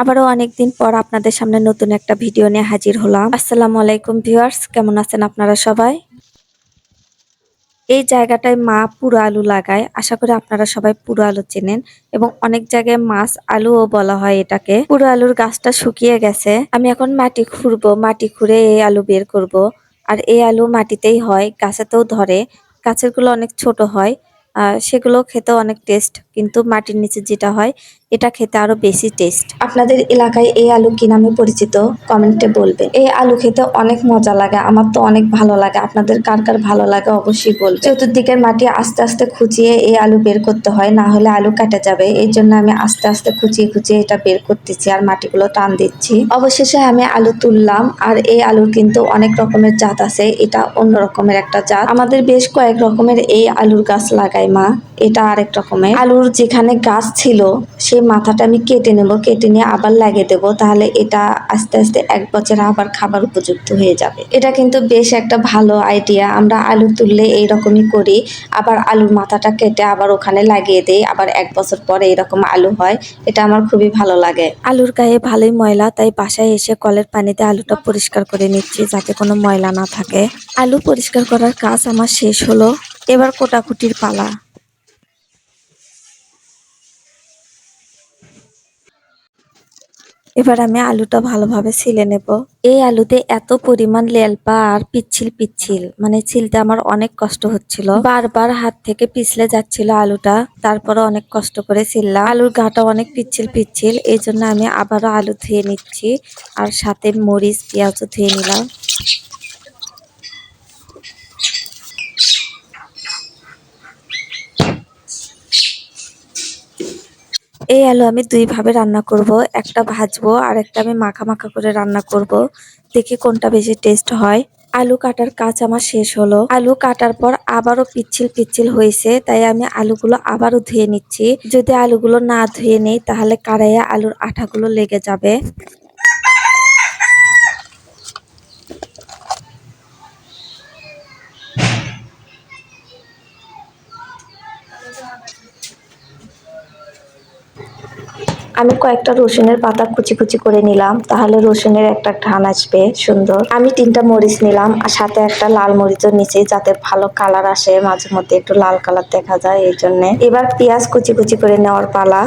আবারও অনেকদিন পর আপনাদের সামনে নতুন একটা ভিডিও নিয়ে হাজির হলাম। আসসালামু আলাইকুম ভিউয়ার্স, কেমন আছেন আপনারা সবাই? এই জায়গাটায় মা পুরো আলু লাগায়। আশা করি আপনারা সবাই পুরো আলু চেনেন এবং অনেক জায়গায় মাছ আলুও বলা হয় এটাকে। পুরো আলুর গাছটা শুকিয়ে গেছে। আমি এখন মাটি খুঁড়বো, মাটি খুঁড়ে এই আলু বের করব। আর এই আলু মাটিতেই হয়, গাছেতেও ধরে। গাছেরগুলো অনেক ছোট হয় সেগুলো খেতেও অনেক টেস্ট কিন্তু মাটির নিচে যেটা হয় এটা খেতে আরও বেশি টেস্ট আপনাদের এলাকায় এই আলু কি নামে পরিচিত? কমেন্টে বলবেন। এই আলু খেতে অনেক মজা লাগে, আমার তো অনেক ভালো লাগে। আপনাদের কার কার ভালো লাগে অবশ্যই বলবেন। চতুর্দিকের মাটি আস্তে আস্তে খুঁচিয়ে এই আলু বের করতে হয়, না হলে আলু কাটে যাবে। এই জন্য আমি আস্তে আস্তে খুঁচিয়ে খুঁচিয়ে এটা বের করতেছি আর মাটিগুলো টান দিচ্ছি। অবশেষে আমি আলু তুললাম আর এই আলুর কিন্তু অনেক রকমের জাত আছে। এটা অন্য রকমের একটা জাত। আমাদের বেশ কয়েক রকমের এই আলুর গাছ লাগায় মা। এটা আরেক রকমের। আলুর যেখানে গাছ ছিল সেই মাথাটা আমি কেটে নেব কেটে নিয়ে আবার লাগিয়ে দেবো তাহলে এটা আস্তে আস্তে এক বছর আবার খাবার উপযুক্ত হয়ে যাবে। এটা কিন্তু বেশ একটা ভালো আইডিয়া আমরা আলু তুললে এইরকমই করি আবার আলুর মাথাটা কেটে আবার ওখানে লাগিয়ে দেই আবার এক বছর পরে এরকম আলু হয় এটা আমার খুবই ভালো লাগে। আলুর গায়ে ভালোই ময়লা তাই বাসায় এসে কলের পানিতে আলুটা পরিষ্কার করে নিচ্ছি যাতে কোনো ময়লা না থাকে। আলু পরিষ্কার করার কাজ আমার শেষ হলো এবার কোটাকুটির পালা। এবার আমি আলুটা ভালোভাবে ছিলে নেব। এই আলুতে এত পরিমাণ লেলপা আর পিচ্ছিল পিচ্ছিল মানে ছিলতে আমার অনেক কষ্ট হচ্ছিল। বারবার হাত থেকে পিছলে যাচ্ছিল আলুটা তারপরে অনেক কষ্ট করে ছিললাম। আলুর গাটা অনেক পিচ্ছিল পিচ্ছিল, এই জন্য আমি আবারও আলু ধুয়ে নিচ্ছি, আর সাথে মরিচ, পেঁয়াজও ধুয়ে নিলাম। এই আলু আমি দুইভাবে রান্না করব। একটা ভাজবো আর একটা আমি মাখা মাখা করে রান্না করব। দেখি কোনটা বেশি টেস্ট হয়। আলু কাটার কাজ আমার শেষ হলো। আলু কাটার পর আবারও পিচ্ছিল পিচ্ছিল হয়েছে, তাই আমি আলুগুলো আবারও ধুয়ে নিচ্ছি। যদি আলুগুলো না ধুয়ে নেই, তাহলে কারাইয়া আলুর আঠাগুলো লেগে যাবে। আমি কয়েকটা রসুনের পাতা কুচি কুচি করে নিলাম, তাহলে রসুনের একটা ঘ্রাণ আসবে, সুন্দর। আমি তিনটা মরিচ নিলাম, আর সাথে একটা লাল মরিচও নিচে যাতে ভালো কালার আসে, মাঝে মধ্যে একটু লাল কালার দেখা যায়, এই জন্য। এবার পেঁয়াজ কুচি কুচি করে নেওয়ার পালা।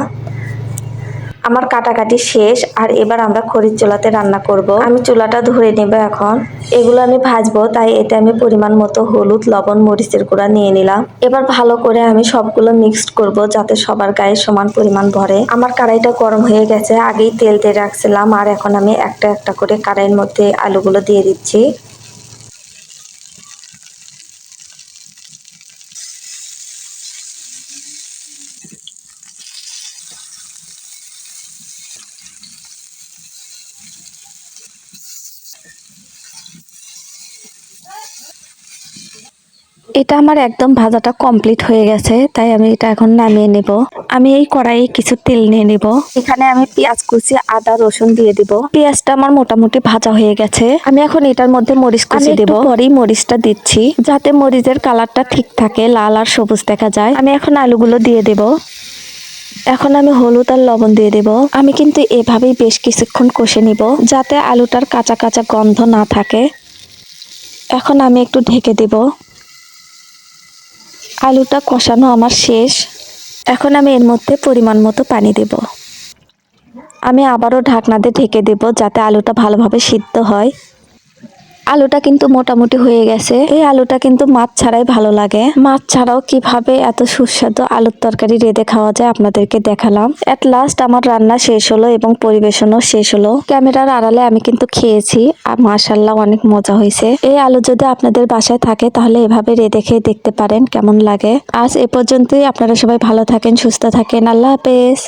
আমার কাটাকাটি শেষ আর এবার আমরা খড়ির চুলাতে রান্না করব। আমি চুলাটা ধরে নেব এখন। এগুলো আমি ভাজবো, তাই এতে আমি পরিমাণ মতো হলুদ, লবণ, মরিচের গুঁড়া নিয়ে নিলাম। এবার ভালো করে আমি সবগুলো মিক্সড করব যাতে সবার গায়ে সমান পরিমাণ ভরে। আমার কড়াইটা গরম হয়ে গেছে, আগেই তেল দিয়ে রাখছিলাম, আর এখন আমি একটা একটা করে কড়াইয়ের মধ্যে আলুগুলো দিয়ে দিচ্ছি। এটা আমার একদম ভাজাটা কমপ্লিট হয়ে গেছে তাই আমি এটা এখন নামিয়ে নেব। আমি এই কড়াইয়ে কিছু তেল নিয়ে নেব। এখানে আমি পেঁয়াজ কুচি আদা রসুন দিয়ে দিব। পেঁয়াজটা আমার মোটামুটি ভাজা হয়ে গেছে। আমি এখন এটার মধ্যে মরিচ কুচি দেব। পরেই মরিচটা দিচ্ছি। যাতে মরিচের কালারটা ঠিক থাকে লাল আর সবুজ দেখা যায়। আমি এখন আলুগুলো দিয়ে দেব। এখন আমি হলুদ আর লবণ দিয়ে দেব। আমি কিন্তু এভাবেই বেশ কিছুক্ষণ কষে নিব যাতে আলুটার কাঁচা কাঁচা গন্ধ না থাকে। এখন আমি একটু ঢেকে দেব। আলুটা কষানো আমার শেষ। এখন আমি এর মধ্যে পরিমাণ মতো পানি দেব। আমি আবারও ঢাকনা দিয়ে ঢেকে দেব যাতে আলুটা ভালোভাবে সিদ্ধ হয়। আলুটা কিন্তু মোটামুটি হয়ে গেছে। এই আলুটা কিন্তু মাছ ছাড়াই ভালো লাগে। মাছ ছাড়াও কীভাবে এত সুস্বাদু আলুর তরকারি রেঁধে খাওয়া যায় আপনাদেরকে দেখালাম। এট লাস্ট আমার রান্না শেষ হলো এবং পরিবেশনও শেষ হলো। ক্যামেরার আড়ালে আমি কিন্তু খেয়েছি আর মাশাল্লাহ অনেক মজা হয়েছে। এই আলু যদি আপনাদের বাসায় থাকে তাহলে এভাবে রেঁধে খেয়ে দেখতে পারেন কেমন লাগে। আজ এ পর্যন্তই। আপনারা সবাই ভালো থাকেন, সুস্থ থাকেন। আল্লাহ হাফেজ।